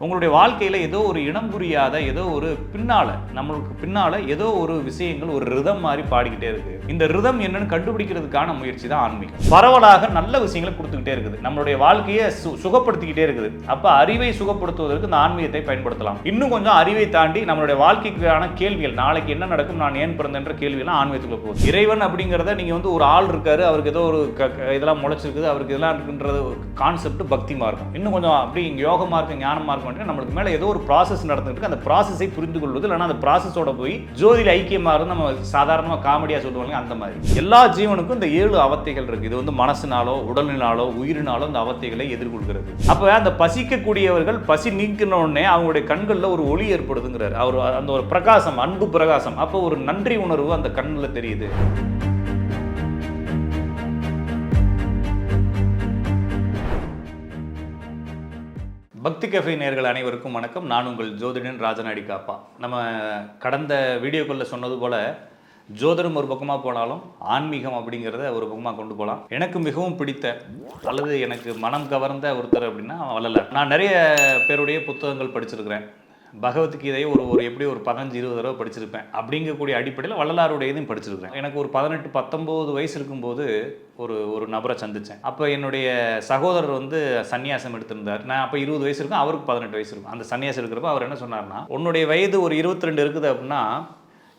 உங்களுடைய வாழ்க்கையில் ஏதோ ஒரு இனம் புரியாத ஏதோ ஒரு பின்னால் நம்மளுக்கு பின்னால் ஏதோ ஒரு விஷயங்கள் ஒரு ரிதம் மாதிரி பாடிக்கிட்டே இருக்கு. இந்த ரிதம் என்னன்னு கண்டுபிடிக்கிறதுக்கான முயற்சி தான் ஆன்மீகம். பரவலாக நல்ல விஷயங்களை கொடுத்துக்கிட்டே இருக்குது. நம்மளுடைய வாழ்க்கையை சு சுகப்படுத்திக்கிட்டே இருக்குது. அப்போ அறிவை சுகப்படுத்துவதற்கு இந்த ஆன்மீகத்தை பயன்படுத்தலாம். இன்னும் கொஞ்சம் அறிவை தாண்டி நம்மளுடைய வாழ்க்கைக்கான கேள்விகள் நாளைக்கு என்ன நடக்கும் நான் ஏன் பிறந்தன்ற கேள்வியெல்லாம் ஆன்மீகத்துக்குள்ள போகுது இறைவன் அப்படிங்கிறத நீங்கள் வந்து ஒரு ஆள் இருக்காரு அவருக்கு ஏதோ ஒரு க- இதெல்லாம் முளைச்சிருக்குது அவருக்கு இதெல்லாம் இருக்குன்றது கான்செப்ட் பக்தி மார்க்கம். இன்னும் கொஞ்சம் அப்படி இங்கே இருக்கும் ஞானமாக இருக்கும் மார்க்கம் நம்மளுக்கு மேலே ஏதோ ஒரு ப்ராசஸ் நடந்துட்டு அந்த ப்ராசஸை புரிந்து கொள்வது இல்லைன்னா அந்த ப்ராசஸோட போய் ஜோதியில் ஐக்கியமாக இருந்து நம்ம சாதாரணமாக காமெடியாக சொல்லுவாங்க அந்த மாதிரி. எல்லா ஜீவனுக்கும் இந்த ஏழு அவத்தைகள் இருக்கு. இது வந்து மனசுனாலோ உடலினாலோ உயிரினாலோ இந்த அவத்தைகளை எதிர்கொள்கிறது. அப்போ அந்த பசிக்கக்கூடியவர்கள் பசி நீக்கின உடனே அவங்களுடைய கண்களில் ஒரு ஒளி ஏற்படுதுங்கிறார். அவர் அந்த ஒரு பிரகாசம் அன்பு பிரகாசம். அப்போ ஒரு நன்றி உணர்வு அந்த கண்ணில் தெரியுது. பக்தி கஃபே நேர்கள் அனைவருக்கும் வணக்கம். நான் உங்கள் ஜோதிடன் ராஜநாடி காப்பா. நம்ம கடந்த வீடியோக்களில் சொன்னது போல் ஜோதிடம் ஒரு பக்கமாக போனாலும் ஆன்மீகம் அப்படிங்கிறத ஒரு பக்கமாக கொண்டு போகலாம் எனக்கு மிகவும் பிடித்த அல்லது எனக்கு மனம் கவர்ந்த ஒருத்தர் அப்படின்னா வள்ளலார். நான் நிறைய பேருடைய புத்தகங்கள் படிச்சிருக்கிறேன். பகவத்கீதையை ஒரு ஒரு எப்படி ஒரு பதினஞ்சு இருபது தடவை படிச்சிருப்பேன். அப்படிங்கக்கூடிய அடிப்படையில் வள்ளலாருடைய இதையும் படிச்சிருக்கிறேன். எனக்கு ஒரு பதினெட்டு பத்தொம்போது வயசு இருக்கும்போது ஒரு ஒரு நபரை சந்தித்தேன் அப்போ என்னுடைய சகோதரர் வந்து சன்னியாசம் எடுத்திருந்தார். நான் அப்போ இருபது வயசு இருக்கும் அவருக்கு பதினெட்டு வயசு இருக்கும். அந்த சன்னியாசம் இருக்கிறப்ப அவர் என்ன சொன்னார்னா உன்னுடைய வயது ஒரு இருபத்தி ரெண்டு இருக்குது அப்படின்னா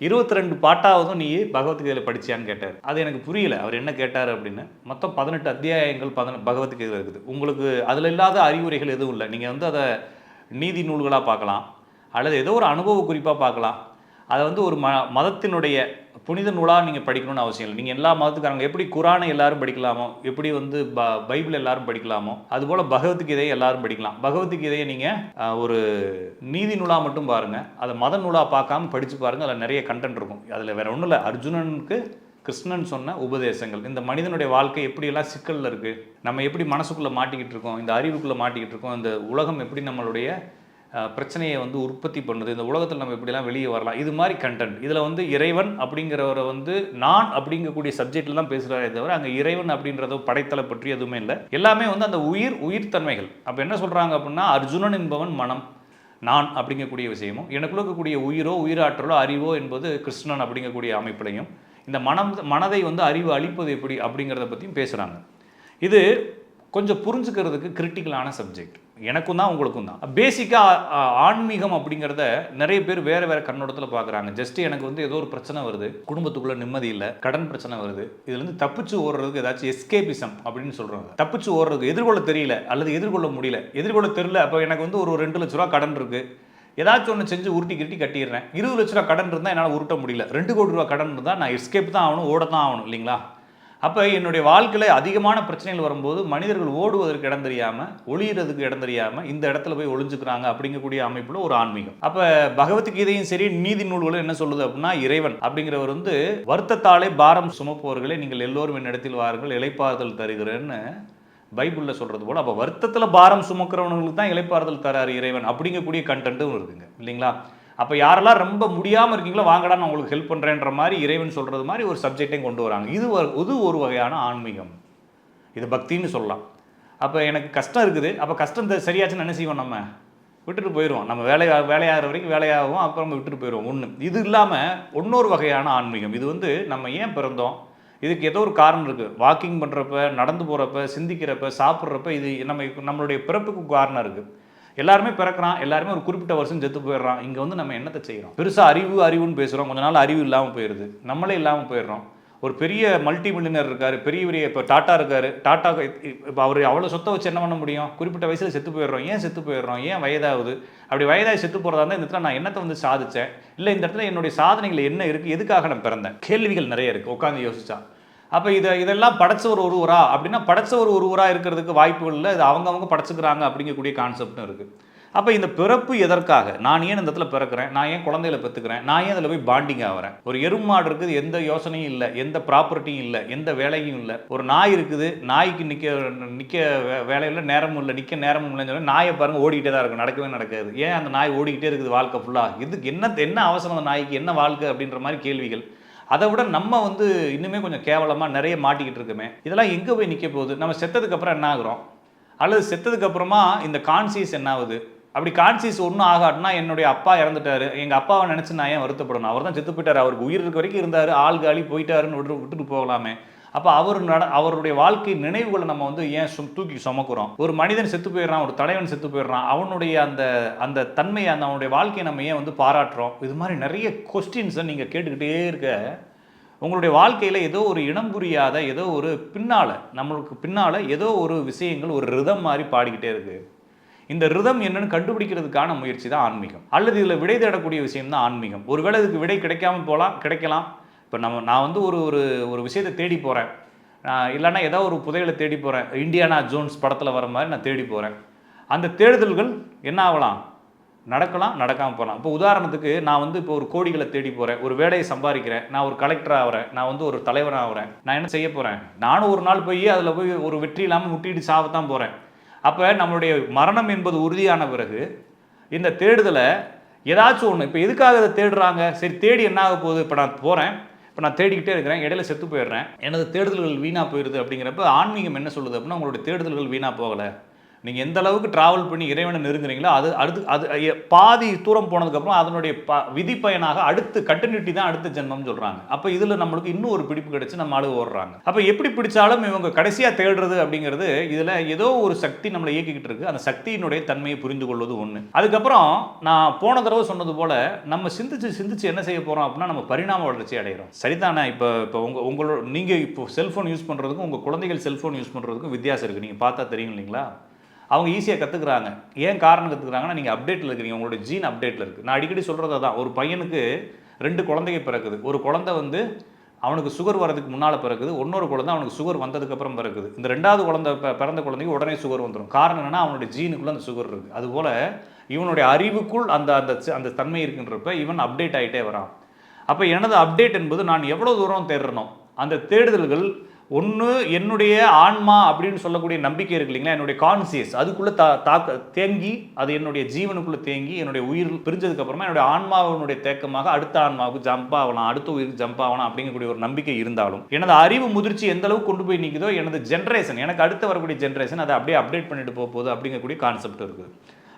இருபத்தி ரெண்டு பாட்டாவதும் நீ பகவத்கீதையில் படிச்சியான்னு கேட்டார். அது எனக்கு புரியல. அவர் என்ன கேட்டார் அப்படின்னு மொத்தம் பதினெட்டு அத்தியாயங்கள் பதின பகவத்கீதையில் இருக்குது. உங்களுக்கு அதில் இல்லாத அறிவுரைகள் எதுவும் இல்லை. நீங்கள் வந்து அதை நீதி நூல்களாக பார்க்கலாம். அல்லது ஏதோ ஒரு அனுபவ குறிப்பாக பார்க்கலாம். அதை வந்து ஒரு ம மதத்தினுடைய புனித நூலாக நீங்கள் படிக்கணும்னு அவசியம் இல்லை. நீங்கள் எல்லா மதத்துக்காரங்க எப்படி குரானை எல்லாரும் படிக்கலாமோ எப்படி வந்து ப பைபிள் எல்லாரும் படிக்கலாமோ அதுபோல் பகவத்கீதையை எல்லாரும் படிக்கலாம். பகவத்கீதையை நீங்கள் ஒரு நீதி நூலாக மட்டும் பாருங்கள் அதை மத நூலாக பார்க்காம படித்து பாருங்கள் அதில் நிறைய கண்டென்ட் இருக்கும். அதில் வேறு ஒன்றும் இல்லை. அர்ஜுனனுக்கு கிருஷ்ணன் சொன்ன உபதேசங்கள். இந்த மனிதனுடைய வாழ்க்கை எப்படியெல்லாம் சிக்கலில் இருக்குது நம்ம எப்படி மனசுக்குள்ளே மாட்டிக்கிட்டு இருக்கோம்? இந்த அறிவுக்குள்ளே மாட்டிக்கிட்டு இருக்கோம்? இந்த உலகம் எப்படி நம்மளுடைய பிரச்சனையை வந்து உற்பத்தி பண்ணுது. இந்த உலகத்தில் நம்ம எப்படிலாம் வெளியே வரலாம். இது மாதிரி கண்டென்ட் இதில் வந்து இறைவன் அப்படிங்கிறவரை வந்து நான் அப்படிங்கக்கூடிய சப்ஜெக்டில் தான் பேசுகிறாரே தவிர அங்கே இறைவன் அப்படின்றத படைத்தலை பற்றி எதுவுமே இல்லை. எல்லாமே வந்து அந்த உயிர் உயிர் தன்மைகள். அப்போ என்ன சொல்கிறாங்க அப்படின்னா அர்ஜுனன் என்பவன் மனம் நான் அப்படிங்கக்கூடிய விஷயமும் எனக்குள்ள இருக்கக்கூடிய உயிரோ உயிராற்றலோ அறிவோ என்பது கிருஷ்ணன் அப்படிங்கக்கூடிய அமைப்பிலையும் இந்த மனம் மனதை வந்து அறிவு அளிப்பது எப்படி அப்படிங்கிறத பற்றியும் பேசுகிறாங்க இது கொஞ்சம் புரிஞ்சுக்கிறதுக்கு கிரிட்டிக்கலான சப்ஜெக்ட் எனக்கும் தான் உங்களுக்கும் தான். பேசிக்காக ஆன்மீகம் அப்படிங்கிறத நிறைய பேர் வேறு வேறு கண்ணோட்டத்தில் பார்க்குறாங்க ஜஸ்ட் எனக்கு வந்து ஏதோ ஒரு பிரச்சனை வருது. குடும்பத்துக்குள்ளே நிம்மதி இல்லை. கடன் பிரச்சனை வருது. இதுலேருந்து தப்பிச்சு ஓடுறதுக்கு ஏதாச்சும் எஸ்கேபிசம் அப்படின்னு சொல்கிறாங்க தப்பிச்சு ஓடுறதுக்கு எதிர்கொள்ள தெரியல அல்லது எதிர்கொள்ள முடியல. எதிர்கொள்ள தெரியல அப்போ எனக்கு வந்து ஒரு ரெண்டு லட்ச ரூபா கடன் இருக்குது ஏதாச்சும் ஒன்று செஞ்சு உருட்டி கிருட்டி கட்டிடுறேன். இருபது லட்ச ரூபா கடன் இருந்தால் என்னால் உருட்ட முடியல. ரெண்டு கோடி ரூபா கடன் இருந்தால் நான் எஸ்கேப் தான் ஆகணும் ஓட தான் ஆகணும் இல்லைங்களா? அப்போ என்னுடைய வாழ்க்கையில் அதிகமான பிரச்சனைகள் வரும்போது மனிதர்கள் ஓடுவதற்கு இடம் தெரியாமல் ஒளியறதுக்கு இடம் தெரியாமல் இந்த இடத்துல போய் ஒளிஞ்சுக்கிறாங்க அப்படிங்கக்கூடிய அமைப்பில் ஒரு ஆன்மீகம். அப்போ பகவத்கீதையும் சரி நீதி நூல்களும் என்ன சொல்லுது அப்படின்னா இறைவன் அப்படிங்கிறவர் வந்து வருத்தத்தாலே பாரம் சுமப்பவர்களே நீங்கள் எல்லோரும் என்னிடத்தில் வாருங்கள் இழைப்பாறுதல் தருகிறேன்னு பைபிளில் சொல்கிறது போல். அப்போ வருத்தத்தில் பாரம் சுமக்கிறவங்களுக்கு தான் இழைப்பாறுதல் தராரு இறைவன் அப்படிங்கக்கூடிய கண்டென்ட்டும் இருக்குங்க. இல்லைங்களா? அப்போ யாரெல்லாம் ரொம்ப முடியாமல் இருக்கீங்களோ வாங்கடா நான் உங்களுக்கு ஹெல்ப் பண்ணுறேன்ற மாதிரி இறைவன் சொல்கிறது மாதிரி ஒரு சப்ஜெக்டையும் கொண்டு வராங்க. இது ஒரு- இது ஒரு வகையான ஆன்மீகம். இது பக்தின்னு சொல்லலாம். அப்போ எனக்கு கஷ்டம் இருக்குது. அப்போ கஷ்டம் சரியாச்சுன்னு என்ன செய்வோம் நம்ம? விட்டுட்டு போயிடுவோம். நம்ம வேலையா வேலையாகிற வரைக்கும் வேலையாகவும் அப்புறம் நம்ம விட்டுட்டு போயிடுவோம். ஒன்று இது இல்லாமல் இன்னொரு வகையான ஆன்மீகம். இது வந்து நம்ம ஏன் பிறந்தோம்? இதுக்கு ஏதோ ஒரு காரணம் இருக்குது வாக்கிங் பண்ணுறப்ப நடந்து போகிறப்ப சிந்திக்கிறப்ப சாப்பிட்றப்ப இது நம்ம நம்மளுடைய பிறப்புக்கு காரணம் இருக்குது எல்லாருமே பிறக்கிறான் எல்லாருமே ஒரு குறிப்பிட்ட வருஷம் செத்து போயிடுறான். இங்கே வந்து நம்ம என்னத்தை செய்கிறோம் பெருசாக அறிவு அறிவுன்னு பேசுகிறோம் கொஞ்ச நாள் அறிவு இல்லாமல் போயிடுது நம்மளே இல்லாமல் போயிடுறோம். ஒரு பெரிய மல்டி மில்லினர் இருக்கார் பெரிய பெரிய இப்போ டாட்டா இருக்கார். டாட்டா இப்போ அவர் அவ்வளோ சொத்தை வச்சு என்ன பண்ண முடியும்? குறிப்பிட்ட வயசில் செத்து போயிடுறோம். ஏன் செத்து போயிடுறோம்? ஏன் வயதாகுது? அப்படி வயதாகி செத்து போகிறதா இருந்தால் இந்த இடத்துல நான் என்னத்தை வந்து சாதித்தேன் இல்லை இந்த இடத்துல என்னுடைய சாதனைகள் என்ன இருக்குது எதுக்காக நான் பிறந்தேன்? கேள்விகள் நிறைய இருக்குது உட்காந்து யோசிச்சா. அப்போ இதை இதெல்லாம் படைச்சவர் ஒருவரா? அப்படின்னா படைச்சவர் ஒருவரா இருக்கிறதுக்கு வாய்ப்புகள் இல்லை இது அவங்கவுங்க படைச்சிக்கிறாங்க அப்படிங்கக்கூடிய கான்செப்டும் இருக்குது அப்போ இந்த பிறப்பு எதற்காக? நான் ஏன் இந்த இடத்துல பிறக்கிறேன்? நான் ஏன் குழந்தைகளை பெற்றுக்கிறேன் நான் ஏன் அதில் போய் பாண்டிங் ஆகிறேன் ஒரு எருமாடு இருக்குது எந்த யோசனையும் இல்லை எந்த ப்ராப்பர்ட்டியும் இல்லை எந்த வேலையும் இல்லை. ஒரு நாய் இருக்குது நாய்க்கு நிற்க நிற்க வேலையில் நேரமும் இல்லை நிற்க நேரமும் இல்லைன்னு சொல்லி நாயை பாருங்கள் ஓடிக்கிட்டே தான் இருக்கும். நடக்கவே நடக்காது. ஏன் அந்த நாய் ஓடிக்கிட்டே இருக்குது வாழ்க்கை ஃபுல்லாக இதுக்கு என்ன என்ன அவசரம் அந்த நாய்க்கு? என்ன வாழ்க்கை? அப்படின்ற மாதிரி கேள்விகள். அதை விட நம்ம வந்து இன்னுமே கொஞ்சம் கேவலமாக நிறைய மாட்டிக்கிட்டு இருக்குமே. இதெல்லாம் எங்கே போய் நிற்க போகுது? நம்ம செத்ததுக்கு அப்புறம் என்ன ஆகுறோம்? அல்லது செத்ததுக்கப்புறமா இந்த கான்சியஸ் என்ன ஆகுது? அப்படி கான்சியஸ் ஒன்றும் ஆகாட்டினா என்னுடைய அப்பா இறந்துட்டாரு. எங்கள் அப்பாவை நினச்சி நான் ஏன் வருத்தப்படணும்? அவர் தான் செத்து போயிட்டார். அவருக்கு உயிர் இருக்க வரைக்கும் இருந்தார். ஆள் காலி போயிட்டாருன்னு விட்டு விட்டுட்டு போகலாமே. அப்போ அவர் நட அவருடைய வாழ்க்கை நினைவுகளை நம்ம வந்து ஏன் சும் தூக்கி சுமக்குறோம்? ஒரு மனிதன் செத்து போயிடுறான் ஒரு தலைவன் செத்து போயிடுறான் அவனுடைய அந்த அந்த தன்மையை அந்த அவனுடைய வாழ்க்கையை நம்ம ஏன் வந்து பாராட்டுறோம்? இது மாதிரி நிறைய கொஸ்டின்ஸை நீங்கள் கேட்டுக்கிட்டே இருக்க உங்களுடைய வாழ்க்கையில் ஏதோ ஒரு இனம் புரியாத ஏதோ ஒரு பின்னால் நம்மளுக்கு பின்னால் ஏதோ ஒரு விஷயங்கள் ஒரு ரிதம் மாதிரி பாடிக்கிட்டே இருக்குது இந்த ரிதம் என்னன்னு கண்டுபிடிக்கிறதுக்கான முயற்சி தான் ஆன்மீகம். அல்லது இதில் விடை தேடக்கூடிய விஷயம் தான் ஆன்மீகம். ஒருவேளை இதுக்கு விடை கிடைக்காம போகலாம் கிடைக்கலாம். இப்போ நம்ம நான் வந்து ஒரு ஒரு ஒரு விஷயத்தை தேடி போகிறேன் இல்லைன்னா ஏதோ ஒரு புதையலை தேடி போகிறேன் இண்டியானா ஜோன்ஸ் படத்தில் வர மாதிரி நான் தேடி போகிறேன் அந்த தேடுதல்கள் என்ன ஆகலாம்? நடக்கலாம் நடக்காமல் போகலாம். இப்போ உதாரணத்துக்கு நான் வந்து இப்போ ஒரு கோடிகளை தேடி போகிறேன் ஒரு வேலையை சம்பாதிக்கிறேன். நான் ஒரு கலெக்டர் ஆகிறேன் நான் வந்து ஒரு தலைவராக ஆகிறேன் நான் என்ன செய்ய போகிறேன் நானும் ஒரு நாள் போய் அதில் போய் ஒரு வெற்றி இல்லாமல் முட்டிட்டு சாவத்தான் போகிறேன் அப்போ நம்மளுடைய மரணம் என்பது உறுதியான பிறகு இந்த தேடுதலை ஏதாச்சும் ஒன்று இப்போ எதுக்காக அதை தேடுறாங்க? சரி தேடி என்ன ஆக போகுது? இப்போ நான் போகிறேன் இப்போ நான் தேடிக்கிட்டே இருக்கிறேன் இடையில செத்து போயிடுறேன். எனது தேடுதல்கள் வீணாக போயிடுது அப்படிங்கிறப்ப ஆன்மீகம் என்ன சொல்லுது அப்படின்னா உங்களுடைய தேடுதல்கள் வீணாக போகலை. நீங்கள் எந்த அளவுக்கு ட்ராவல் பண்ணி இறைவனை நெருங்குறீங்களோ அது அடுத்து அது பாதி தூரம் போனதுக்கப்புறம் அதனுடைய ப விதி பயனாக அடுத்து கண்டினியூட்டி தான் அடுத்த ஜென்மம்னு சொல்கிறாங்க அப்போ இதில் நம்மளுக்கு இன்னும் ஒரு பிடிப்பு கிடச்சி நம்ம ஆளு ஓடுறாங்க. அப்போ எப்படி பிடிச்சாலும் இவங்க கடைசியாக தேடுறது அப்படிங்கிறது இதில் ஏதோ ஒரு சக்தி நம்மளை இயக்கிக்கிட்டு இருக்கு. அந்த சக்தியினுடைய தன்மையை புரிந்து கொள்வது ஒன்று அதுக்கப்புறம் நான் போன தடவை சொன்னது போல் நம்ம சிந்திச்சு சிந்திச்சு என்ன செய்ய போகிறோம் அப்படின்னா நம்ம பரிணாம வளர்ச்சி அடைகிறோம் சரிதானே? இப்போ இப்போ உங்கள் உங்களோட நீங்கள் இப்போ செல்ஃபோன் யூஸ் பண்ணுறதுக்கும் உங்கள் குழந்தைகள் செல்ஃபோன் யூஸ் பண்ணுறதுக்கும் வித்தியாசம் இருக்குது நீங்கள் பார்த்தா தெரியும் இல்லைங்களா? அவங்க ஈஸியாக கற்றுக்குறாங்க ஏன் காரணம் கற்றுக்குறாங்கன்னா நீங்கள் அப்டேட்டில் இருக்கிறீங்க உங்களோட ஜீன் அப்டேட்டில் இருக்குது நான் அடிக்கடி சொல்கிறது தான் ஒரு பையனுக்கு ரெண்டு குழந்தைங்க பிறக்குது. ஒரு குழந்தை வந்து அவனுக்கு சுகர் வரதுக்கு முன்னால் பிறக்குது. இன்னொரு குழந்தை அவனுக்கு சுகர் வந்ததுக்கப்புறம் பிறக்குது. இந்த ரெண்டாவது குழந்தை பிறந்த குழந்தைக்கு உடனே சுகர் வந்துடும் காரணம் என்னன்னா அவனுடைய ஜீனுக்குள்ளே அந்த சுகர் இருக்குது அதுபோல் இவனுடைய அறிவுக்குள் அந்த அந்த அந்த தன்மை இருக்குன்றப்ப இவன் அப்டேட் ஆகிட்டே வரான். அப்போ எனது அப்டேட் என்பது நான் எவ்வளோ தூரம் தேடுறனோ அந்த தேடுதல்கள் ஒன்று என்னுடைய ஆன்மா அப்படின்னு சொல்லக்கூடிய நம்பிக்கை இருக்கு இல்லைங்களா? என்னுடைய கான்சியஸ் அதுக்குள்ளே தா தாக்க தேங்கி அது என்னுடைய ஜீவனுக்குள்ளே தேங்கி என்னுடைய உயிர் பிரிஞ்சதுக்கப்புறமா என்னுடைய ஆன்மாவினுடைய தேக்கமாக அடுத்த ஆன்மாவுக்கு ஜம்ப் ஆகலாம் அடுத்த உயிருக்கு ஜம்ப் ஆகலாம் அப்படிங்கக்கூடிய ஒரு நம்பிக்கை இருந்தாலும் எனது அறிவு முதிர்ச்சி எந்த அளவுக்கு கொண்டு போய் நிற்குதோ எனது ஜென்ரேஷன் எனக்கு அடுத்து வரக்கூடிய ஜென்ரேஷன் அதை அப்படியே அப்டேட் பண்ணிட்டு போக போகுது அப்படிங்கக்கூடிய கான்செப்ட் இருக்குது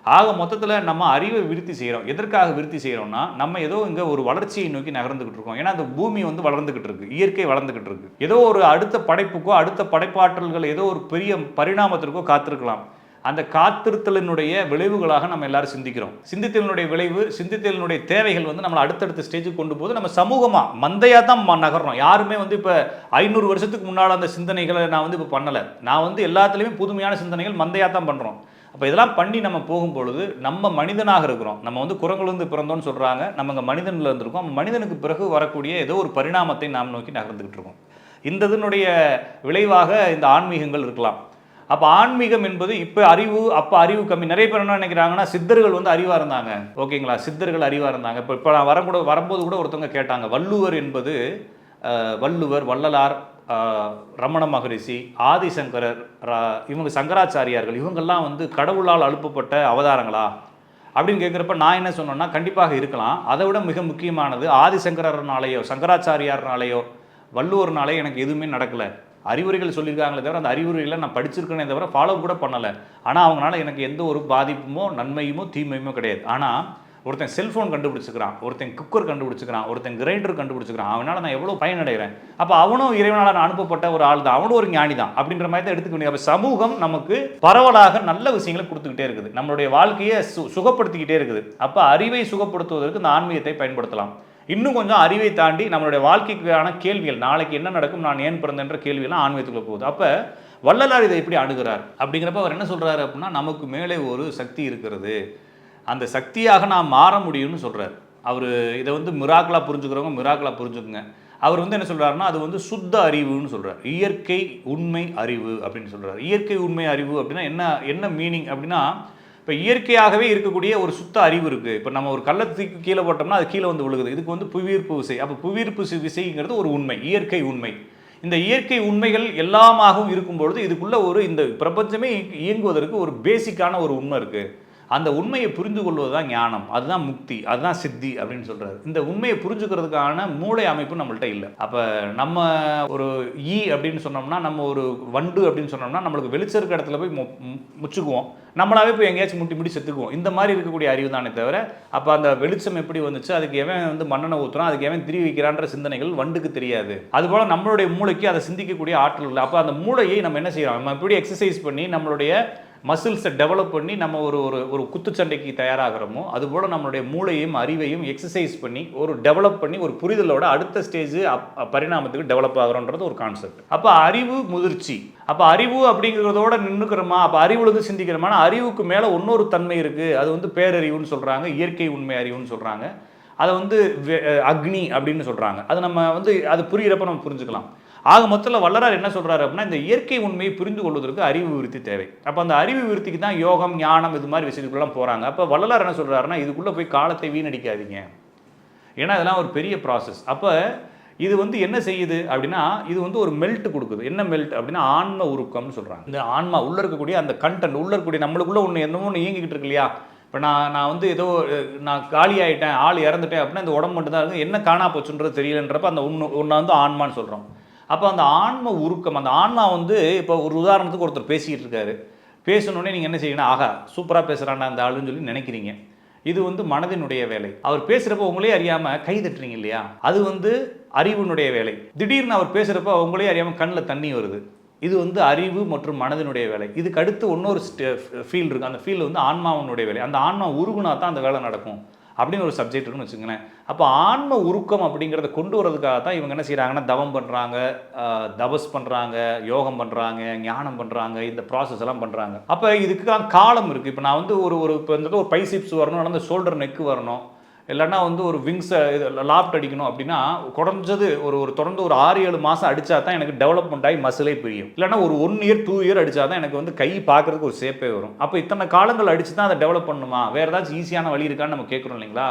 ஆக மொத்தத்தில் நம்ம அறிவை விருத்தி செய்கிறோம் எதற்காக விருத்தி செய்கிறோம்னா நம்ம ஏதோ இங்கே ஒரு வளர்ச்சியை நோக்கி நகர்ந்துக்கிட்டு இருக்கோம். ஏன்னா அந்த பூமி வந்து வளர்ந்துக்கிட்டு இருக்கு. இயற்கை வளர்ந்துக்கிட்டு இருக்கு. ஏதோ ஒரு அடுத்த படைப்புக்கோ அடுத்த படைப்பாற்றல்கள் ஏதோ ஒரு பெரிய பரிணாமத்திற்கோ காத்திருக்கலாம். அந்த காத்திருத்தலினுடைய விளைவுகளாக நம்ம எல்லாரும் சிந்திக்கிறோம். சிந்தித்தலினுடைய விளைவு சிந்தித்தலினுடைய தேவைகள் வந்து நம்மளை அடுத்தடுத்த ஸ்டேஜுக்கு கொண்டு போது நம்ம சமூகமாக மந்தையாக தான் நகர்றோம். யாருமே வந்து இப்போ ஐநூறு வருஷத்துக்கு முன்னால் அந்த சிந்தனைகளை நான் வந்து இப்போ பண்ணலை. நான் வந்து எல்லாத்துலேயுமே புதுமையான சிந்தனைகள் மந்தையாக தான் பண்ணுறோம் அப்போ இதெல்லாம் பண்ணி நம்ம போகும் பொழுது நம்ம மனிதனாக இருக்கிறோம். நம்ம வந்து குரங்குலேருந்து பிறந்தோம்னு சொல்கிறாங்க நம்ம இங்கே மனிதனில் இருந்திருக்கோம். மனிதனுக்கு பிறகு வரக்கூடிய ஏதோ ஒரு பரிணாமத்தை நாம் நோக்கி நகர்ந்துக்கிட்டு இருக்கோம். இந்த இதனுடைய விளைவாக இந்த ஆன்மீகங்கள் இருக்கலாம். அப்போ ஆன்மீகம் என்பது இப்போ அறிவு அப்போ அறிவு கம்மி. நிறைய பேர் என்ன நினைக்கிறாங்கன்னா சித்தர்கள் வந்து அறிவாக இருந்தாங்க. ஓகேங்களா சித்தர்கள் அறிவாக இருந்தாங்க. இப்போ இப்போ நான் வரக்கூட வரும்போது கூட ஒருத்தவங்க கேட்டாங்க வள்ளுவர் என்பது வள்ளுவர் வள்ளலார் ரமண மகரிஷி ஆதிசங்கரர் ரா- இவங்க சங்கராச்சாரியார்கள் இவங்கெல்லாம் வந்து கடவுளால் அழுப்பப்பட்ட அவதாரங்களா? அப்படின்னு கேட்குறப்ப நான் என்ன சொன்னேன்னா கண்டிப்பாக இருக்கலாம். அதை விட மிக முக்கியமானது ஆதிசங்கரனாலேயோ சங்கராச்சாரியார்னாலேயோ வள்ளுவர்னாலே எனக்கு எதுவுமே நடக்கலை. அறிவுரைகள் சொல்லியிருக்காங்களே தவிர அந்த அறிவுரைகளை நான் படிச்சிருக்கேனே தவிர ஃபாலோ கூட பண்ணலை. ஆனால் அவங்களால எனக்கு எந்த ஒரு பாதிப்புமோ நன்மையுமோ தீமையுமோ கிடையாது. ஆனால் ஒருத்தன் செல்ஃபோன் கண்டுபிடிச்சிக்கிறான் ஒருத்தன் குக்கர் கண்டுபிடிச்சிக்கிறான் ஒருத்தன் கிரைண்டர் கண்டுபிடிச்சிக்கிறான். அவனால் நான் எவ்வளோ பயனடைகிறேன் அப்போ அவனும் இறைவனால் அனுப்பப்பட்ட ஒரு ஆள் தான். அவனும் ஒரு ஞானி தான் அப்படின்ற மாதிரி தான் எடுத்துக்க வேண்டியது. அப்போ சமூகம் நமக்கு பரவலாக நல்ல விஷயங்களை கொடுத்துக்கிட்டே இருக்குது. நம்மளுடைய வாழ்க்கையை சு சுகப்படுத்திக்கிட்டே இருக்குது. அப்போ அறிவை சுகப்படுத்துவதற்கு இந்த ஆன்மீகத்தை பயன்படுத்தலாம். இன்னும் கொஞ்சம் அறிவை தாண்டி நம்மளுடைய வாழ்க்கைக்கான கேள்விகள் நாளைக்கு என்ன நடக்கும் நான் ஏன் பிறந்தன்ற கேள்வியெல்லாம் ஆன்மீகத்துக்குள்ள போகுது. அப்போ வள்ளலார் இதை எப்படி அணுகிறார்? அப்படிங்கிறப்ப அவர் என்ன சொல்கிறாரு அப்படின்னா நமக்கு மேலே ஒரு சக்தி இருக்கிறது. அந்த சக்தியாக நான் மாற முடியும்னு சொல்கிறார் அவர் இதை வந்து மிராக்கலாக புரிஞ்சுக்கிறவங்க மிராக்கலாக புரிஞ்சுக்குங்க. அவர் வந்து என்ன சொல்கிறாருன்னா அது வந்து சுத்த அறிவுன்னு சொல்கிறார் இயற்கை உண்மை அறிவு அப்படின்னு சொல்கிறார் இயற்கை உண்மை அறிவு அப்படின்னா என்ன என்ன மீனிங் அப்படின்னா இப்போ இயற்கையாகவே இருக்கக்கூடிய ஒரு சுத்த அறிவு இருக்குது இப்போ நம்ம ஒரு கள்ளத்துக்கு கீழே போட்டோம்னா அது கீழே வந்து விழுகுது. இதுக்கு வந்து புவியீர்ப்பு விசை. அப்போ புவியீர்ப்பு விசைங்கிறது ஒரு உண்மை இயற்கை உண்மை. இந்த இயற்கை உண்மைகள் எல்லாமாகவும் இருக்கும் பொழுது இதுக்குள்ளே ஒரு இந்த பிரபஞ்சமே இயங்குவதற்கு ஒரு பேசிக்கான ஒரு உண்மை இருக்குது அந்த உண்மையை புரிந்து கொள்வது தான் ஞானம். அதுதான் முக்தி அதுதான் சித்தி அப்படின்னு சொல்கிறாரு இந்த உண்மையை புரிஞ்சுக்கிறதுக்கான மூளை அமைப்பு நம்மள்கிட்ட இல்லை. அப்போ நம்ம ஒரு ஈ அப்படின்னு சொன்னோம்னா நம்ம ஒரு வண்டு அப்படின்னு சொன்னோம்னா நம்மளுக்கு வெளிச்சம் இடத்துல போய் மு- முச்சுக்குவோம். நம்மளாவே போய் எங்கேயாச்சும் முட்டி முட்டி செத்துக்குவோம். இந்த மாதிரி இருக்கக்கூடிய அறிவு தானே தவிர அப்போ அந்த வெளிச்சம் எப்படி வந்துச்சு? அதுக்கு எவன் வந்து மண்ணெண்ணை ஊற்றுறான் அதுக்கு எவன் திரி வைக்கிறான்ற சிந்தனைகள் வண்டுக்கு தெரியாது. அதுபோல் நம்மளுடைய மூளைக்கு அதை சிந்திக்கக்கூடிய ஆற்றல் இல்லை. அப்போ அந்த மூளையை நம்ம என்ன செய்யறோம்? நம்ம எப்படி எக்ஸசைஸ் பண்ணி நம்மளுடைய மசில்ஸை டெவலப் பண்ணி நம்ம ஒரு ஒரு ஒரு குத்துச்சண்டைக்கு தயாராகிறோமோ அதுபோல் நம்மளுடைய மூளையும் அறிவையும் எக்ஸசைஸ் பண்ணி ஒரு டெவலப் பண்ணி ஒரு புரிதலோட அடுத்த ஸ்டேஜ் பரிணாமத்துக்கு டெவலப் ஆகிறோன்றது ஒரு கான்செப்ட் அப்போ அறிவு முதிர்ச்சி. அப்போ அறிவு அப்படிங்கிறதோட நின்றுக்கிறோமா அப்போ அறிவுலேருந்து சிந்திக்கிறோமானா அறிவுக்கு மேலே இன்னொரு தன்மை இருக்குது அது வந்து பேரறிவுன்னு சொல்கிறாங்க இயற்கை உண்மை அறிவுன்னு சொல்கிறாங்க அதை வந்து வெ- அக்னி அப்படின்னு சொல்கிறாங்க அது நம்ம வந்து அது புரிகிறப்ப நம்ம புரிஞ்சுக்கலாம். ஆக மொத்தத்தில் வள்ளலார் என்ன சொல்கிறாரு அப்படின்னா இந்த இயற்கை உண்மையை புரிந்து கொள்வதற்கு அறிவு விருத்தி தேவை. அப்போ அந்த அறிவு விருத்திக்கு தான் யோகம் ஞானம் இது மாதிரி விஷயத்துக்குலாம் போகிறாங்க அப்போ வள்ளலார் என்ன சொல்கிறாருன்னா இதுக்குள்ளே போய் காலத்தை வீணடிக்காதீங்க. ஏன்னா இதெல்லாம் ஒரு பெரிய ப்ராசஸ் அப்போ இது வந்து என்ன செய்யுது அப்படின்னா இது வந்து ஒரு மெல்ட் கொடுக்குது. என்ன மெல்ட் அப்படின்னா ஆன்ம உருக்கம்னு சொல்கிறாங்க இந்த ஆன்மா உள்ளே இருக்கக்கூடிய அந்த கண்டென்ட் உள்ளே இருக்கக்கூடிய நம்மளுக்குள்ளே ஒன்று என்னமோ ஒன்று இயங்கிக்கிட்டு இருக்கு இல்லையா? இப்போ நான் நான் வந்து ஏதோ நான் காலி ஆகிட்டேன் ஆள் இறந்துட்டேன் அப்படின்னா இந்த உடம்பு மட்டும் தான் இருக்கு. என்ன காணா போச்சுன்றது தெரியலன்றப்ப அந்த ஒன்று ஒன்றை வந்து ஆன்மான்னு சொல்கிறோம் அப்போ அந்த ஆன்ம உருக்கம் அந்த ஆன்மா வந்து இப்போ ஒரு உதாரணத்துக்கு ஒருத்தர் பேசிக்கிட்டு இருக்காரு பேசணுன்னே நீங்கள் என்ன செய்யணும்? ஆகா சூப்பராக பேசுகிறாண்டா அந்த ஆளுன்னு சொல்லி நினைக்கிறீங்க. இது வந்து மனதினுடைய வேலை. அவர் பேசுகிறப்ப உங்களே அறியாமல் கை தட்டுறீங்க இல்லையா? அது வந்து அறிவினுடைய வேலை. திடீர்னு அவர் பேசுகிறப்ப உங்களே அறியாமல் கண்ணில் தண்ணி வருது. இது வந்து அறிவு மற்றும் மனதினுடைய வேலை. இதுக்கு அடுத்து இன்னொரு ஃபீல் இருக்குது அந்த ஃபீல் வந்து ஆன்மாவினுடைய வேலை. அந்த ஆன்மா உருகுனா தான் அந்த வேலை நடக்கும். அப்படின்னு ஒரு சப்ஜெக்ட் இருக்குன்னு வச்சுங்களேன் அப்போ ஆன்ம உருக்கம் அப்படிங்கிறத கொண்டு வரதுக்காக தான் இவங்க என்ன செய்கிறாங்கன்னா தவம் பண்ணுறாங்க தபஸ் பண்ணுறாங்க யோகம் பண்ணுறாங்க ஞானம் பண்ணுறாங்க இந்த ப்ராசஸ் எல்லாம் பண்ணுறாங்க அப்போ இதுக்கு காலம் இருக்குது இப்போ நான் வந்து ஒரு ஒரு இப்போ இந்த ஒரு பைசிப்ஸ் வரணும் அந்த ஷோல்டர் நெக்கு வரணும். இல்லைன்னா வந்து ஒரு விங்ஸை இது லாப்ட் அடிக்கணும் அப்படின்னா குறைஞ்சது ஒரு ஒரு தொடர்ந்து ஒரு ஆறு ஏழு மாதம் அடித்தா தான் எனக்கு டெவலப்மெண்ட் ஆகி மசிலே புரியும். இல்லைன்னா ஒரு ஒன் இயர் டூ இயர் அடித்தா தான் எனக்கு வந்து கை பார்க்குறதுக்கு ஒரு ஷேப்பே வரும். அப்போ இத்தனை காலங்கள் அடித்து தான் அதை டெவலப் பண்ணுமா? வேறு ஏதாச்சும் ஈஸியான வழி இருக்கான்னு நம்ம கேட்குறோம் இல்லைங்களா?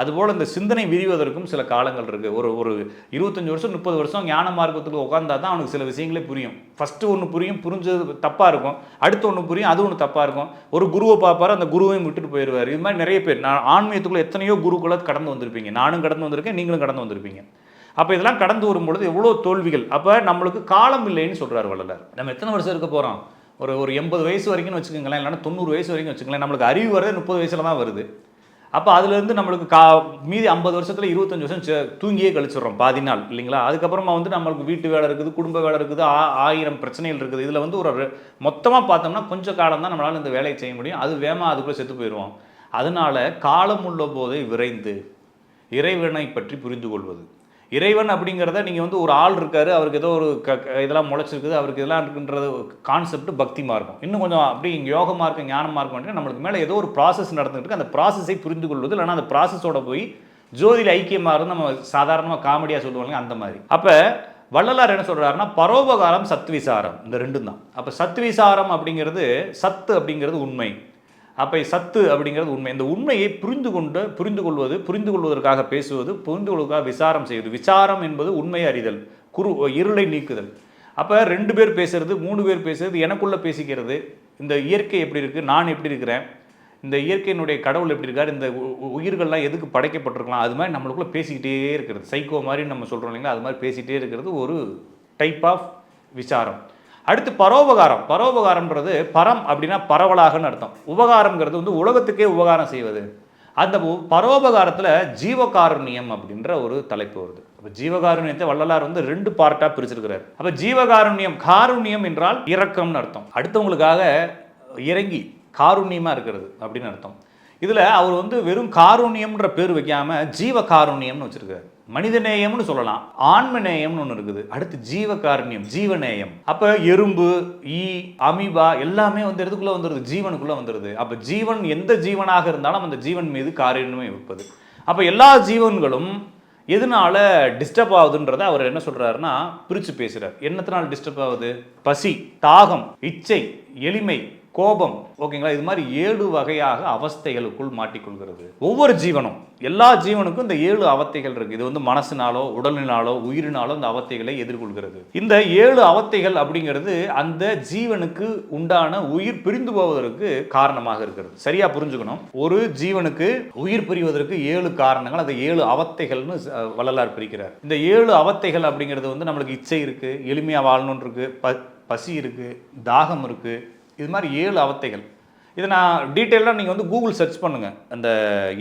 அதுபோல் இந்த சிந்தனை விரிவதற்கும் சில காலங்கள் இருக்குது ஒரு ஒரு இருபத்தஞ்சி வருஷம் முப்பது வருஷம் ஞான மார்க்கத்துக்கு உட்காந்தா தான் அவனுக்கு சில விஷயங்களே புரியும். ஃபஸ்ட்டு ஒன்று புரியும் புரிஞ்சது தப்பாக இருக்கும். அடுத்து ஒன்று புரியும் அது ஒன்று தப்பாக இருக்கும். ஒரு குருவை பார்ப்பார் அந்த குருவையும் விட்டுட்டு போயிடுவார் இது மாதிரி நிறைய பேர். நான் ஆன்மீகத்துக்குள்ள எத்தனையோ குருக்களை கடந்து வந்திருப்பீங்க. நானும் கடந்து வந்திருக்கேன் நீங்களும் கடந்து வந்திருப்பீங்க. அப்போ இதெல்லாம் கடந்து வரும்பொழுது எவ்வளோ தோல்விகள். அப்போ நம்மளுக்கு காலம் இல்லைன்னு சொல்கிறார் வள்ளலார். நம்ம எத்தனை வருஷம் இருக்க போகிறோம் ஒரு ஒரு எண்பது வயசு வரைக்கும்னு வச்சுக்கோங்களேன் இல்லைன்னா தொண்ணூறு வயசு வரைக்கும் வச்சுக்கோங்களேன் நம்மளுக்கு அறிவு வரது முப்பது வயசில் தான் வருது. அப்போ அதுலேருந்து நம்மளுக்கு கா மீதி ஐம்பது வருஷத்தில் இருபத்தஞ்சு வருஷம் தூங்கியே கழிச்சிடுறோம் பாதி நாள் இல்லைங்களா? அதுக்கப்புறமா வந்து நம்மளுக்கு வீட்டு வேலை இருக்குது குடும்ப வேலை இருக்குது ஆ ஆயிரம் பிரச்சனைகள் இருக்குது. இதில் வந்து ஒரு மொத்தமாக பார்த்தோம்னா கொஞ்சம் காலம் தான் நம்மளால் இந்த வேலையை செய்ய முடியும். அது வேகமாக அதுக்குள்ளே செத்து போயிடுவோம். அதனால காலம் உள்ள போதை விரைந்து இறைவனை பற்றி புரிந்து கொள்வது. இறைவன் அப்படிங்கிறத நீங்கள் வந்து ஒரு ஆள் இருக்கார் அவருக்கு ஏதோ ஒரு க க- இதெல்லாம் முளைச்சிருக்குது அவருக்கு இதெல்லாம் இருக்குன்றது கான்செப்ட் பக்தி மார்க்கம். இன்னும் கொஞ்சம் அப்படி இங்கே யோக மார்க்கம் ஞான மார்க்கம் அப்படின்னா நம்மளுக்கு மேலே ஏதோ ஒரு ப்ராசஸ் நடந்துகிட்டு இருக்கு. அந்த ப்ராசஸை புரிந்து கொள்வது இல்லைனா அந்த ப்ராசஸோட போய் ஜோதியில் ஐக்கியமாக இருந்து நம்ம சாதாரணமாக காமெடியாக சொல்லுவாங்க அந்த மாதிரி. அப்போ வள்ளலார் என்ன சொல்கிறாருன்னா பரோபகாரம் சத்விசாரம். இந்த ரெண்டும் தான். அப்போ சத்விசாரம் அப்படிங்கிறது சத்து அப்படிங்கிறது உண்மை. அப்போ சத்து அப்படிங்கிறது உண்மை. இந்த உண்மையை புரிந்து கொண்டு புரிந்து கொள்வது புரிந்து கொள்வதற்காக பேசுவது புரிந்து கொள்வதற்காக விசாரம் செய்வது. விசாரம் என்பது உண்மை அறிதல் குரு இருளை நீக்குதல். அப்போ ரெண்டு பேர் பேசுறது மூணு பேர் பேசுறது எனக்குள்ளே பேசிக்கிறது. இந்த இயற்கை எப்படி இருக்குது நான் எப்படி இருக்கிறேன் இந்த இயற்கையினுடைய கடவுள் எப்படி இருக்கார் இந்த உ- உயிர்கள்லாம் எதுக்கு படைக்கப்பட்டிருக்கலாம் அது மாதிரி நம்மளுக்குள்ளே பேசிக்கிட்டே இருக்கிறது. சைக்கோ மாதிரி நம்ம சொல்கிறோம் இல்லைங்களா அது மாதிரி பேசிகிட்டே இருக்கிறது ஒரு டைப் ஆஃப் விசாரம். அடுத்து பரோபகாரம். பரோபகாரம்ன்றது பரம் அப்படின்னா பரவலாகன்னு அர்த்தம். உபகாரம்ங்கிறது வந்து உலகத்துக்கே உபகாரம் செய்வது. அந்த பரோபகாரத்தில் ஜீவகாருண்யம் அப்படின்ற ஒரு தலைப்பு வருது. அப்போ ஜீவகாருண்யத்தை வள்ளலார் வந்து ரெண்டு பார்ட்டாக பிரிச்சிருக்கிறார். அப்போ ஜீவகாருண்யம் காருண்யம் என்றால் இரக்கம்னு அர்த்தம். அடுத்தவங்களுக்காக இறங்கி காருண்யமாக இருக்கிறது அப்படின்னு அர்த்தம். இதில் அவர் வந்து வெறும் காருண்யம்ன்ற பேர் வைக்காமல் ஜீவ காருண்யம்னு வச்சிருக்காரு மனிதநேயம்னு சொல்லலாம். ஆன்மநேயம்னு ஒன்று இருக்குது. அடுத்து ஜீவகாருண்யம் ஜீவநேயம். அப்போ எறும்பு ஈ அமீபா எல்லாமே வந்து எதுக்குள்ளே வந்துடுது ஜீவனுக்குள்ளே வந்துடுது அப்போ ஜீவன் எந்த ஜீவனாக இருந்தாலும் அந்த ஜீவன் மீது காரியமே வைப்பது அப்போ எல்லா ஜீவன்களும் எதனால டிஸ்டர்ப் ஆகுதுன்றதை அவர் என்ன சொல்கிறாருன்னா பிரித்து பேசுகிறார் என்னத்தினால டிஸ்டர்ப் ஆகுது? பசி தாகம் இச்சை எளிமை கோபம் ஓகேங்களா? இது மாதிரி ஏழு வகையாக அவஸ்தைகளுக்குள் மாட்டிக்கொள்கிறது. ஒவ்வொரு ஜீவனும் எல்லா ஜீவனுக்கும் இந்த ஏழு அவத்தைகள் இருக்கு. இது வந்து மனசினாலோ உடலினாலோ உயிரினாலோ இந்த அவத்தைகளை எதிர்கொள்கிறது. இந்த ஏழு அவத்தைகள் அப்படிங்கிறது அந்த ஜீவனுக்கு உண்டான உயிர் பிரிந்து போவதற்கு காரணமாக இருக்கிறது. சரியா புரிஞ்சுக்கணும்? ஒரு ஜீவனுக்கு உயிர் பிரிவதற்கு ஏழு காரணங்கள் அந்த ஏழு அவத்தைகள்னு வள்ளலார் பிரிக்கிறார். இந்த ஏழு அவத்தைகள் அப்படிங்கிறது வந்து நம்மளுக்கு இச்சை இருக்கு எளிமையா வாழணும்னு இருக்கு ப பசி இருக்கு தாகம் இருக்கு இது மாதிரி ஏழு அவத்தைகள். இதை நான் டீட்டெயிலாக நீங்கள் வந்து கூகுள் சர்ச் பண்ணுங்கள் அந்த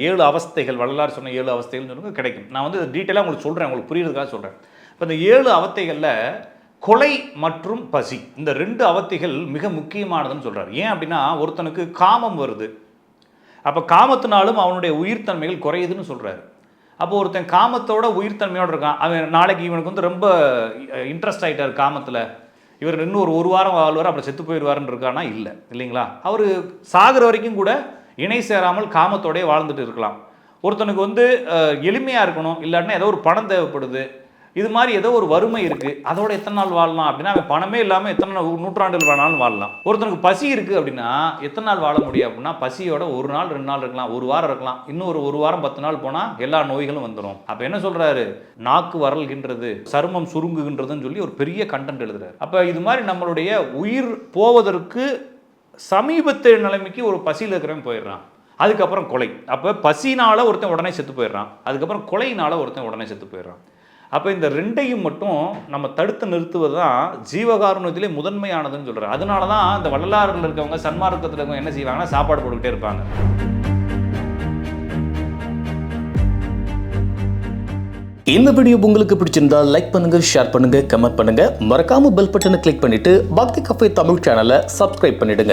ஏழு அவஸ்தைகள் வள்ளலார் சொன்ன ஏழு அவஸ்தைகள்னு சொல்லுங்கள் கிடைக்கும். நான் வந்து டீட்டெயிலாக உங்களுக்கு சொல்கிறேன் உங்களுக்கு புரியுறதுக்காக சொல்கிறேன் இப்போ இந்த ஏழு அவத்தைகளில் கொலை மற்றும் பசி இந்த ரெண்டு அவத்தைகள் மிக முக்கியமானதுன்னு சொல்கிறார் ஏன் அப்படின்னா ஒருத்தனுக்கு காமம் வருது. அப்போ காமத்தினாலும் அவனுடைய உயிர்த்தன்மைகள் குறையுதுன்னு சொல்கிறாரு அப்போ ஒருத்தன் காமத்தோட உயிர்த்தன்மையோடு இருக்கான். அவன் நாளைக்கு இவனுக்கு வந்து ரொம்ப இன்ட்ரெஸ்ட் ஆகிட்டார் காமத்தில். இவர் இன்னும் ஒரு ஒரு வாரம் வாழ்வார் அப்புறம் செத்து போயிடுவாருன்னு இருக்கானா இல்லை இல்லைங்களா? அவர் சாகிற வரைக்கும் கூட இணை சேராமல் காமத்தோடயே வாழ்ந்துட்டு இருக்கலாம். ஒருத்தனுக்கு வந்து எளிமையாக இருக்கணும் இல்லாட்டினா ஏதோ ஒரு பணம் தேவைப்படுது இது மாதிரி ஏதோ ஒரு வறுமை இருக்கு. அதோட எத்தனை நாள் வாழலாம் அப்படின்னா அவன் பணமே இல்லாமல் எத்தனை நாள் நூற்றாண்டுகள் வேணாலும் வாழலாம். ஒருத்தனுக்கு பசி இருக்கு அப்படின்னா எத்தனை நாள் வாழ முடியும் அப்படின்னா பசியோட ஒரு நாள் ரெண்டு நாள் இருக்கலாம் ஒரு வாரம் இருக்கலாம். இன்னும் ஒரு ஒரு வாரம் பத்து நாள் போனால் எல்லா நோய்களும் வந்துடும் அப்போ என்ன சொல்றாரு? நாக்கு வரல்கின்றது சருமம் சுருங்குகின்றதுன்னு சொல்லி ஒரு பெரிய கண்டென்ட் எழுதுறாரு. அப்போ இது மாதிரி நம்மளுடைய உயிர் போவதற்கு சமீபத்து நிலைமைக்கு ஒரு பசியில் இருக்கிறவன் போயிடுறான். அதுக்கப்புறம் கொலை. அப்போ பசினால ஒருத்தன் உடனே செத்து போயிடுறான். அதுக்கப்புறம் கொலையினால ஒருத்தன் உடனே செத்து போயிடுறான். அப்போ இந்த ரெண்டையும் மட்டும் நம்ம தடுத்து நிறுத்துவது தான் ஜீவகாரணத்திலே முதன்மையானதுன்னு சொல்கிறார் அதனால தான் இந்த வள்ளலாறில் இருக்கவங்க சன்மார்க்கத்தில் இருக்கவங்க என்ன செய்வாங்கன்னா சாப்பாடு போட்டுக்கிட்டே இருப்பாங்க. இந்த வீடியோ உங்களுக்கு பிடிச்சிருந்தா லைக் பண்ணுங்க ஷேர் பண்ணுங்க கமெண்ட் பண்ணுங்க. மறக்காம பெல் பட்டனை கிளிக் பண்ணிட்டு பக்தி கஃபே தமிழ் சேனலை சப்ஸ்கிரைப் பண்ணிடுங்க.